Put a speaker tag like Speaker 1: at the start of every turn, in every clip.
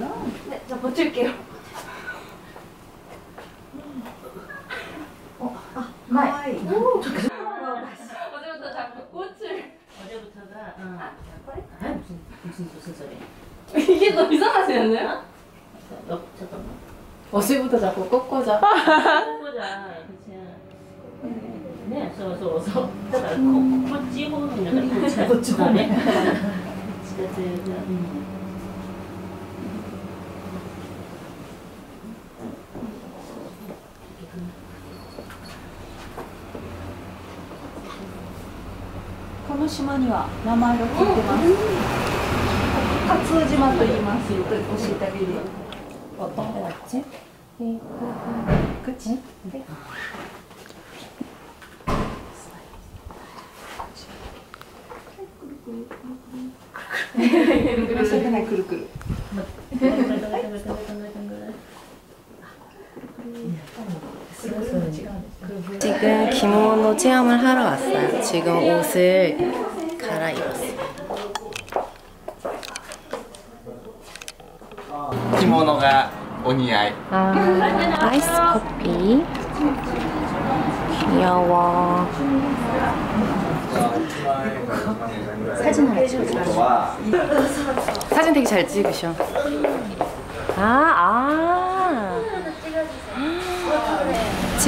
Speaker 1: あ、네, 저 버틸게요. 어, 아, 마이. 오,
Speaker 2: 어제부터 자꾸 꽃을
Speaker 3: 어제부터가 어. 아 무슨 무슨 무슨 소리?
Speaker 2: 이게 더 이상하지 않나요?
Speaker 3: 너 잠깐만.
Speaker 2: 어제부터 자꾸 꺾어자
Speaker 3: 보자. 그치. 네, 저, 저, 저, 저, 코, 코 찌고는 약간 코 찌고. 진짜, 진짜,
Speaker 1: 島には名前がいてます。カツオ島と言います。おしいたびで。くるくる。くるくる。
Speaker 4: 지금 기모노 체험을 하러 왔어요. 지금 옷을 갈아입었어요.
Speaker 5: 기모노가 오니아이.
Speaker 4: 아, 아이스 커피. 귀여워. 사진 하나 찍어줘. 사진 되게 잘 찍으셔. 아, 아.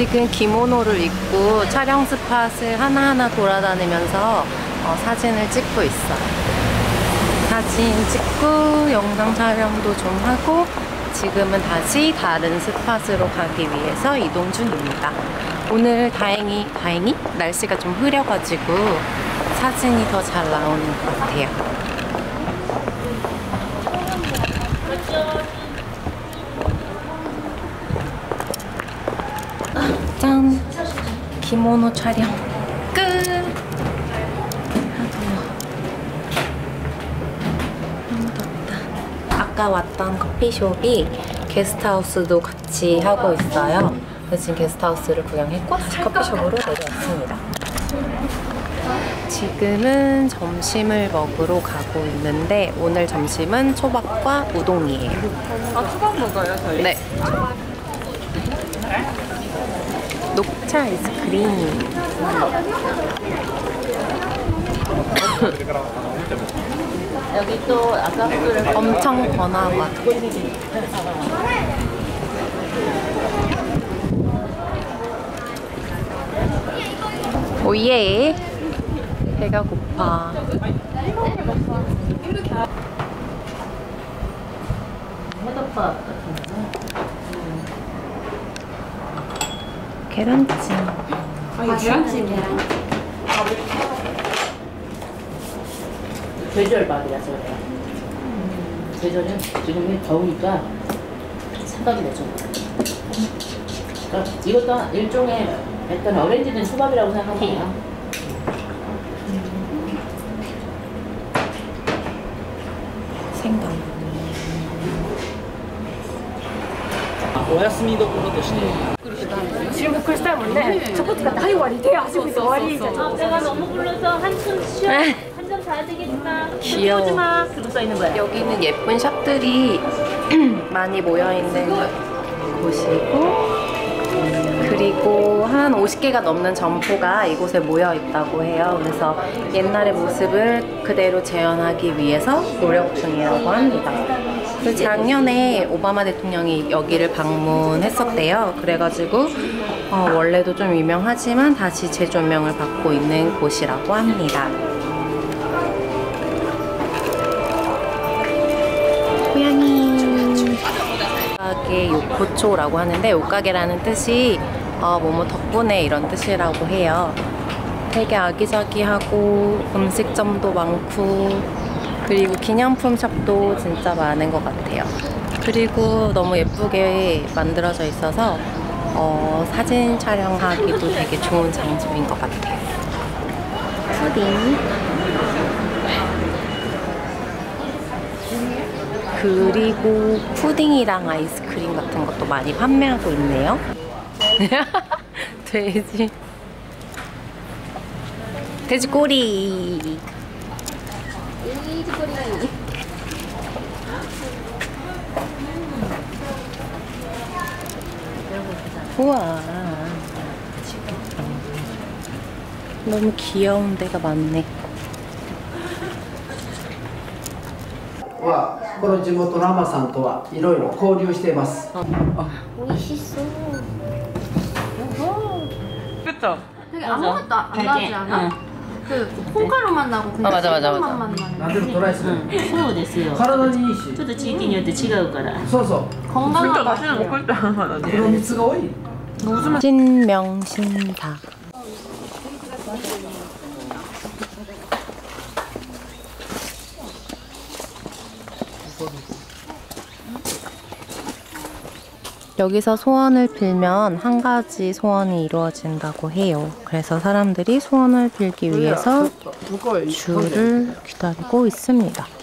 Speaker 4: 지금 기모노를 입고 촬영 스팟을 하나하나 돌아다니면서 어, 사진을 찍고 있어요. 사진 찍고 영상 촬영도 좀 하고 지금은 다시 다른 스팟으로 가기 위해서 이동 중입니다. 오늘 다행히 다행히 날씨가 좀 흐려가지고 사진이 더 잘 나오는 것 같아요. 짠! 기모노 촬영 끝! 너무 덥다. 아까 왔던 커피숍이 게스트하우스도 같이 하고 있어요. 그래서 지금 게스트하우스를 구경했고 다시 커피숍으로 내려왔습니다. 지금은 점심을 먹으러 가고 있는데 오늘 점심은 초밥과 우동이에요.
Speaker 2: 아 초밥 먹어요 저희?
Speaker 4: 네. 녹차 아이스크림.
Speaker 3: 여기 또 아까 그를
Speaker 4: 엄청 번화가. 오예. 배가 고파.
Speaker 3: 헤더팝 같은
Speaker 4: 계란찜.
Speaker 2: 아 계란찜
Speaker 3: 계절밥이라서 그래. 계절은 지금 더우니까 생각이 나죠. 그러니까 이것도 일종의 약간 어렌지된 초밥이라고 생각하면
Speaker 4: 생강.
Speaker 6: お休みどころとして
Speaker 1: 글쎄 뭔데 저것도 나이 와리 돼. 아직 있어 와리 이제
Speaker 3: 아 내가 너무 불러서 한숨 쉬어. 한잔 자야 되겠다.
Speaker 4: 귀여워.
Speaker 3: 오지마. 그거 써있는 거야.
Speaker 4: 여기는 예쁜 샵들이 많이 모여있는 곳이고 그리고 한 50개가 넘는 점포가 이곳에 모여 있다고 해요. 그래서 옛날의 모습을 그대로 재현하기 위해서 노력 중이라고 합니다. 작년에 오바마 대통령이 여기를 방문했었대요. 그래가지고 어, 원래도 좀 유명하지만 다시 재조명을 받고 있는 곳이라고 합니다. 고양이 옷가게 요코초라고 하는데 옷가게라는 뜻이 어, 뭐뭐 덕분에 이런 뜻이라고 해요. 되게 아기자기하고 음식점도 많고 그리고 기념품 샵도 진짜 많은 것 같아요. 그리고 너무 예쁘게 만들어져 있어서 어, 사진 촬영하기도 되게 좋은 장소인 것 같아요. 푸딩 그리고 푸딩이랑 아이스크림 같은 것도 많이 판매하고 있네요. 돼지. 돼지 꼬리. 우와. 너무 귀여운 데가 많네.
Speaker 7: はこの地元の海女さんとはいろいろ交流しています。
Speaker 2: 그쵸? 되게 아무것도 안 나지 않아? 그 콩가루만 나고 그냥
Speaker 4: 아, 맞아, 맞아, 맞아.
Speaker 2: 맛만 나는
Speaker 7: 何でもトライする。
Speaker 3: そうですよち
Speaker 7: 体にいいし
Speaker 3: ょ。っと地域によって違うから
Speaker 7: そうそう。
Speaker 2: 건강한
Speaker 6: 맛있는 거
Speaker 2: 맛이에요.
Speaker 6: 꿀때 하나
Speaker 7: 黒蜜が多い。
Speaker 4: 신명신사. 여기서 소원을 빌면 한 가지 소원이 이루어진다고 해요. 그래서 사람들이 소원을 빌기 위해서 줄을 기다리고 있습니다.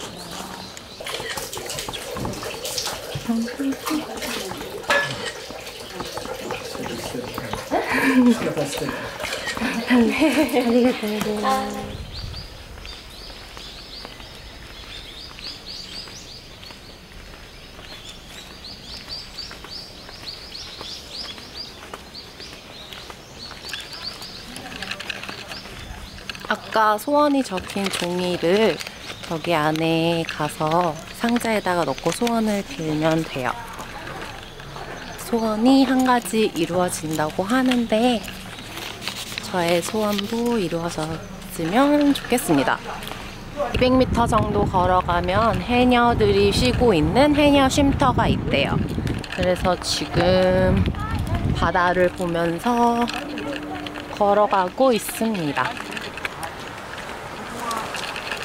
Speaker 4: 아까 소원이 적힌 종이를 여기 안에 가서 상자에다가 넣고 소원을 빌면 돼요. 소원이 한 가지 이루어진다고 하는데 저의 소원도 이루어졌으면 좋겠습니다. 200m 정도 걸어가면 해녀들이 쉬고 있는 해녀 쉼터가 있대요. 그래서 지금 바다를 보면서 걸어가고 있습니다.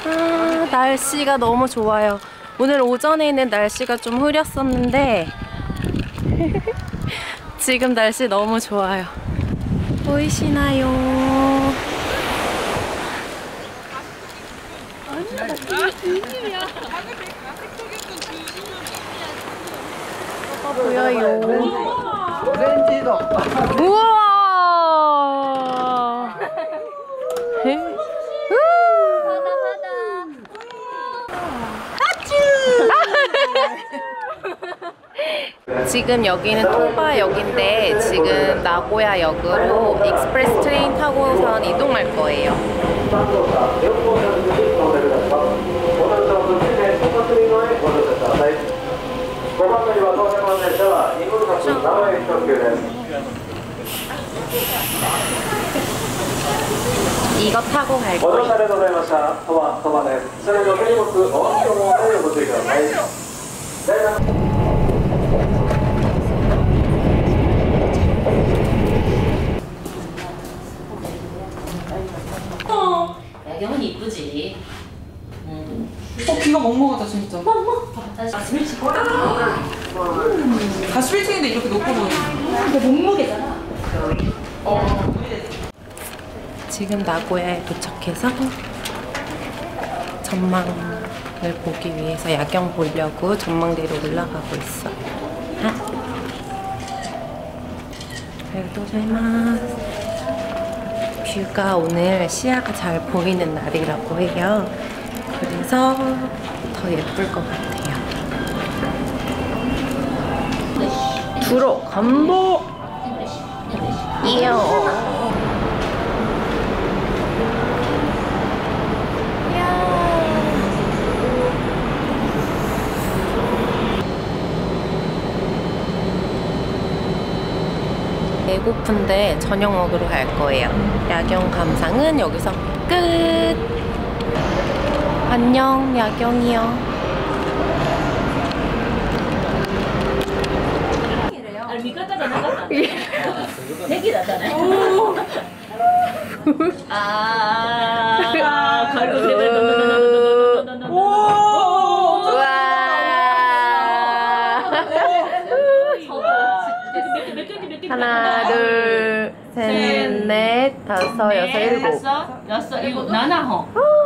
Speaker 4: 아, 날씨가 너무 좋아요. 오늘 오전에는 날씨가 좀 흐렸었는데 지금 날씨 너무 좋아요. 보이시나요? 아, 보여요. 우와! 지금 여기는 토바역인데 지금 나고야역으로 익스프레스 트레인 타고선 이동할 거예요. 이거 타고 갈 거예요.
Speaker 2: 네. 다시 빌딩인데 이렇게 높아 보이네.
Speaker 4: 지금 나고야에 도착해서 전망을 보기 위해서 야경 보려고 전망대로 올라가고 있어. 아. 아리가토자이마스. 뷰가 오늘 시야가 잘 보이는 날이라고 해요. 그래서 더 예쁠 것 같아요. 들어 간보. 이요. 배고픈데 저녁 먹으러 갈 거예요. 야경 감상은 여기서 끝. 안녕, 야경이요.
Speaker 3: 미카타가 나갔다 대기 나잖아요 아 갈고 그래
Speaker 4: 우와. 하나, 둘, 셋, 넷, 다섯, 여섯, 일곱.
Speaker 3: 여섯 일곱 나나 호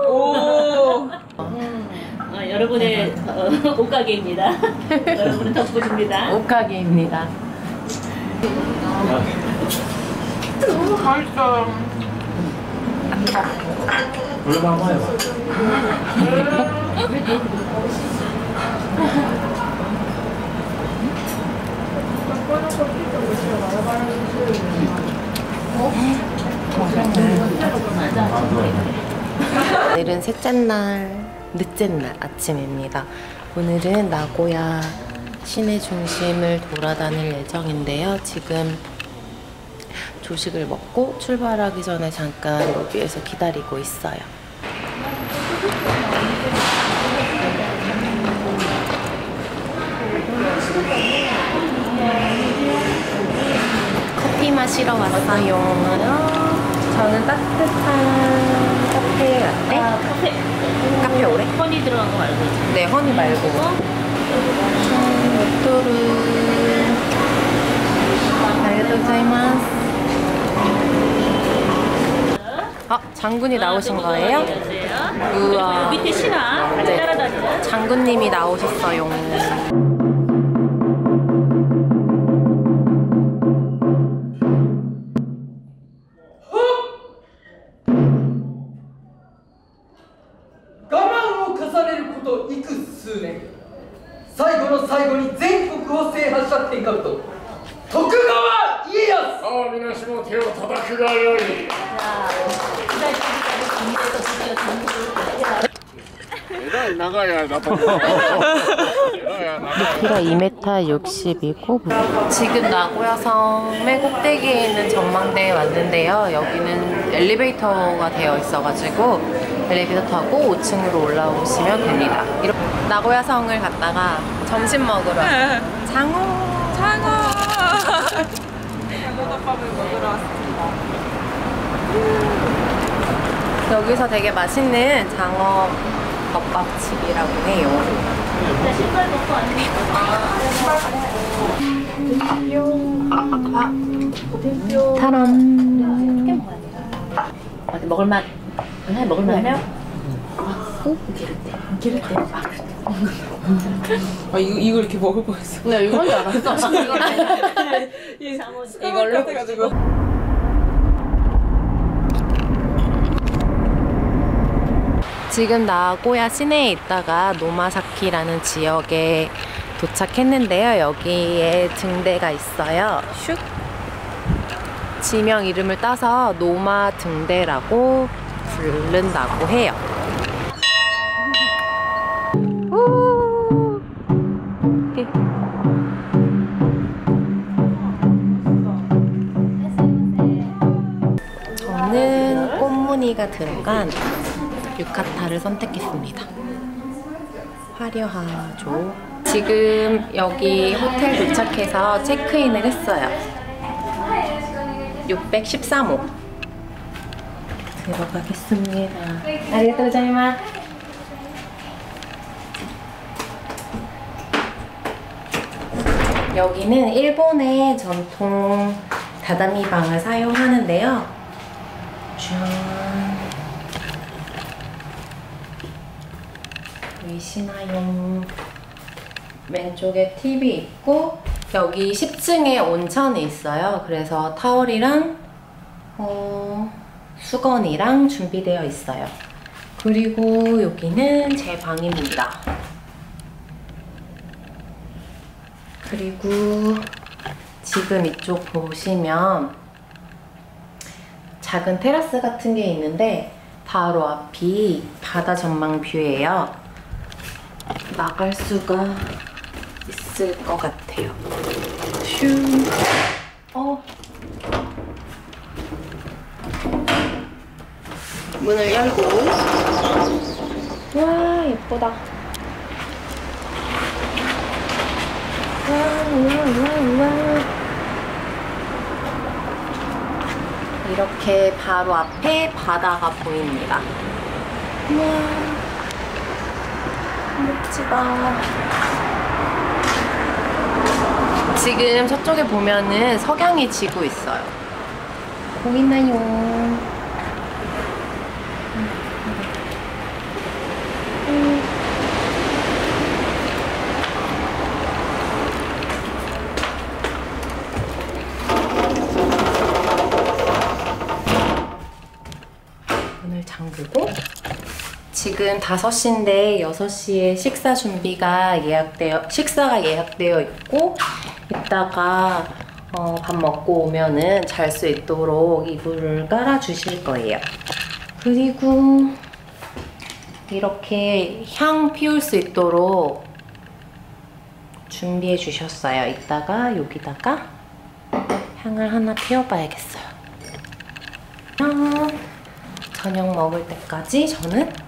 Speaker 2: 오.
Speaker 3: 응, 어, 여러분의 어, 옷가게입니다. 여러분의 덕분입니다.
Speaker 4: 옷가게입니다. 오늘은 셋째 날, 넷째 날 아침입니다. 오늘은 나고야 시내 중심을 돌아다닐 예정인데요. 지금 조식을 먹고 출발하기 전에 잠깐 로비에서 기다리고 있어요. 커피 마시러 왔어요. 저는 따뜻한 카페 라떼?
Speaker 3: 아, 카페
Speaker 4: 카페 오래?
Speaker 3: 허니 들어간 거 말고.
Speaker 4: 네, 허니 말고. 아, 장군이 나오신 거예요? 우와.
Speaker 3: 밑에 신화 같이
Speaker 4: 네.
Speaker 3: 따라다니는
Speaker 4: 장군님이 나오셨어요.「 키가 2m 60이고 지금 나고야성의 꼭대기에 있는 전망대에 왔는데요. 여기는 엘리베이터가 되어 있어가지고 엘리베이터 타고 5층으로 올라오시면 됩니다. 이렇게 나고야성을 갔다가 점심 먹으러 왔어요. 장어! 장어! 여기서 되게 맛있는 장어 덮밥집이라고 해요.
Speaker 3: 신발 벗고
Speaker 4: 타람.
Speaker 3: 어디 먹을만 해 먹을만해요?
Speaker 8: 아 이거 이걸 이렇게 먹을 뻔했어.
Speaker 4: 나 이건 줄 알았어.
Speaker 8: 이걸로 해가지고.
Speaker 4: 지금 나고야 시내에 있다가 노마사키라는 지역에 도착했는데요. 여기에 등대가 있어요. 슉. 지명 이름을 따서 노마 등대라고 부른다고 해요. 우. 저는 꽃무늬가 들어간 유카타를 선택했습니다. 화려하죠. 지금 여기 호텔 도착해서 체크인을 했어요. 613호. 들어가겠습니다. 아리가또 고자이마스. 여기는 일본의 전통 다다미 방을 사용하는데요. 짠. 보이시나요? 왼쪽에 TV 있고 여기 10층에 온천이 있어요. 그래서 타월이랑 어, 수건이랑 준비되어 있어요. 그리고 여기는 제 방입니다. 그리고 지금 이쪽 보시면 작은 테라스 같은 게 있는데 바로 앞이 바다 전망 뷰예요. 나갈 수가 있을 것 같아요. 슈. 어. 문을 열고. 와, 예쁘다. 와, 와, 와, 와. 이렇게 바로 앞에 바다가 보입니다. 우와. 멋지다. 지금 저쪽에 보면은 석양이 지고 있어요. 보이나요? 음. 문을 잠그고 지금 5시인데 6시에 식사 준비가 예약되어 식사가 예약되어 있고 이따가 어, 밥 먹고 오면은 잘 수 있도록 이불을 깔아 주실 거예요. 그리고 이렇게 향 피울 수 있도록 준비해 주셨어요. 이따가 여기다가 향을 하나 피워봐야겠어요. 짠! 저녁 먹을 때까지 저는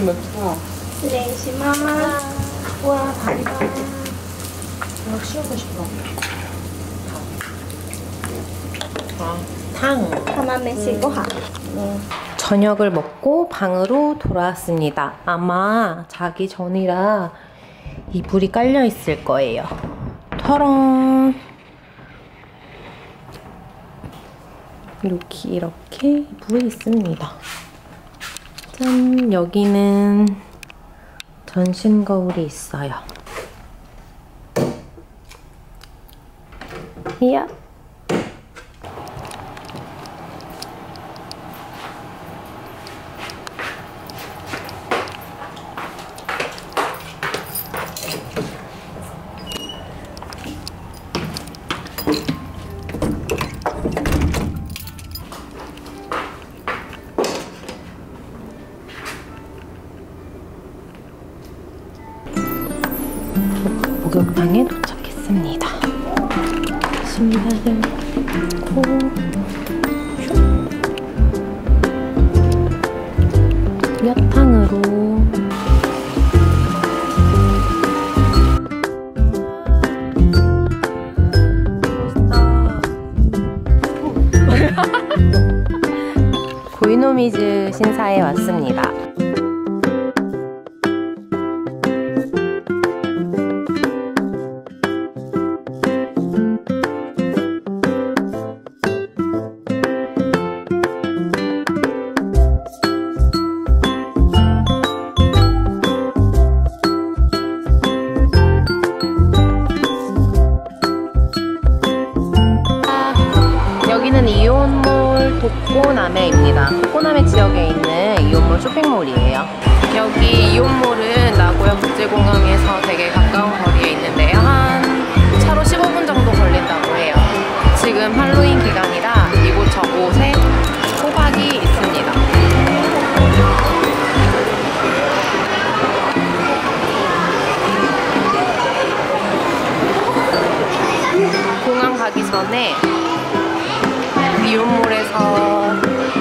Speaker 8: 오늘 몇 시다?
Speaker 2: 4시 마
Speaker 4: 우와 반다 이거 치우고 싶어 아, 탕
Speaker 2: 하나 메시고 하 네.
Speaker 4: 저녁을 먹고 방으로 돌아왔습니다. 아마 자기 전이라 이불이 깔려 있을 거예요. 터렁 이렇게 이렇게 이불이 있습니다. 짠 여기는 전신 거울이 있어요. 이야. 신사에 왔습니다. 독고나메입니다. 독고나메 지역에 있는 이온몰 쇼핑몰이에요. 여기 이온몰은 나고야 국제공항에서 되게 가까운 거리에 있는데요. 한 차로 15분 정도 걸린다고 해요. 지금 할로윈 기간이라 이곳 저곳에 호박이 있습니다. 공항 가기 전에 이온몰에서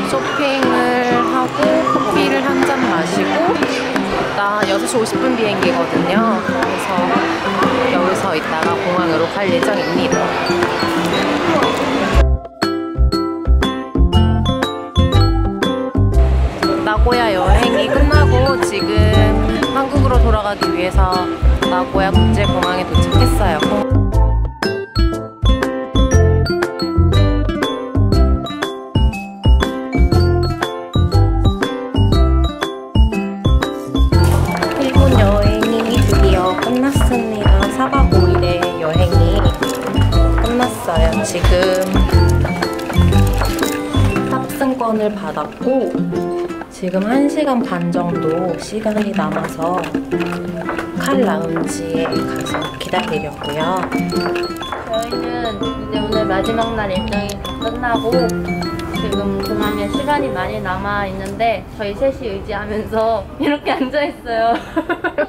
Speaker 4: 쇼핑을 하고 커피를 한 잔 마시고 나 6시 50분 비행기거든요. 그래서 여기서 있다가 공항으로 갈 예정입니다. 나고야 여행이 끝나고 지금 한국으로 돌아가기 위해서 나고야 국제공항에 도착했어요. 받았고 지금 1시간 반 정도 시간이 남아서 칼 라운지에 가서 기다리려고요.
Speaker 2: 저희는 이제 오늘 마지막 날 일정이 다 끝나고 지금 공항에 시간이 많이 남아 있는데 저희 셋이 의지하면서 이렇게 앉아 있어요.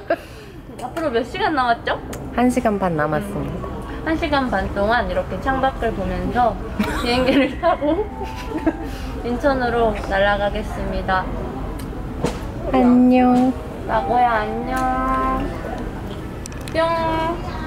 Speaker 2: 앞으로 몇 시간 남았죠?
Speaker 4: 1시간 반 남았습니다.
Speaker 2: 한 시간 반 동안 이렇게 창밖을 보면서 비행기를 타고 인천으로 날아가겠습니다.
Speaker 4: 안녕.
Speaker 2: 나고야 안녕. 뿅.